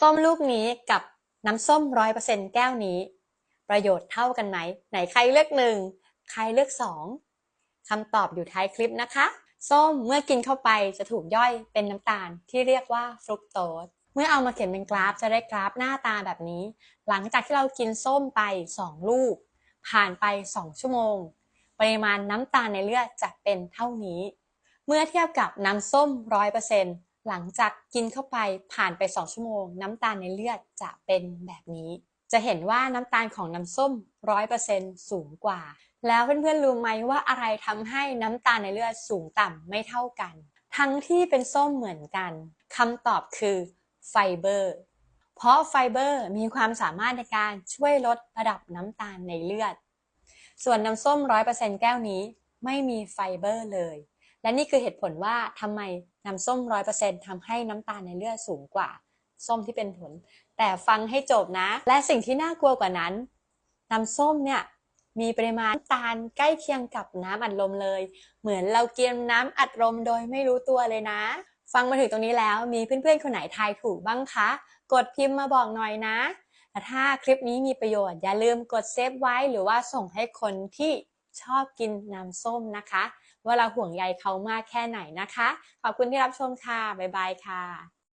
ส้มลูกนี้กับน้ำส้มร้อยเปอร์เซ็นแก้วนี้ ประโยชน์เท่ากันไหม ไหนใครเลือกหนึ่งใครเลือกสองคำตอบอยู่ท้ายคลิปนะคะ ส้มเมื่อกินเข้าไปจะถูกย่อยเป็นน้ำตาลที่เรียกว่าฟรุกโตสเมื่อเอามาเขียนเป็นกราฟจะได้กราฟหน้าตาแบบนี้ หลังจากที่เรากินส้มไป 2 ลูก ผ่านไป 2 ชั่วโมง ปริมาณน้ำตาลในเลือดจะเป็นเท่านี้ เมื่อเทียบกับน้ำส้ม 100% หลังจากกินเข้าไปผ่านไป 2 ชั่วโมง น้ำตาลในเลือดจะเป็นแบบนี้ จะเห็นว่าน้ำตาลของน้ำส้ม 100%สูงกว่า แล้วเพื่อนๆรู้ไหมว่าอะไรทำให้น้ำตาลในเลือดสูงต่ำไม่เท่ากัน ทั้งที่เป็นส้มเหมือนกันคำตอบคือไฟเบอร์เพราะไฟเบอร์มีความสามารถในการช่วยลดระดับน้ำตาลในเลือด ส่วนน้ำส้ม 100%แก้วนี้ไม่มีไฟเบอร์เลย และนี่คือเหตุผลว่าทำไมน้ำส้ม100%ทำให้น้ำตาลในเลือดสูงกว่า ส้มที่เป็นผล แต่ฟังให้จบนะ และสิ่งที่น่ากลัวกว่านั้น น้ำส้มเนี่ยมีปริมาณน้ำตาลใกล้เคียงกับน้ำอัดลมเลย เหมือนเรากินน้ำอัดลมโดยไม่รู้ตัวเลยนะ ฟังมาถึงตรงนี้แล้วมีเพื่อนๆคนไหนทายถูกบ้างคะ กดพิมพ์มาบอกหน่อยนะ ถ้าคลิปนี้มีประโยชน์อย่าลืมกดเซฟไว้หรือว่าส่งให้คนที่ ชอบกินน้ำส้มนะคะ ว่าเราห่วงใยเขามากแค่ไหนนะคะ ขอบคุณที่รับชมค่ะ บ๊ายบายค่ะ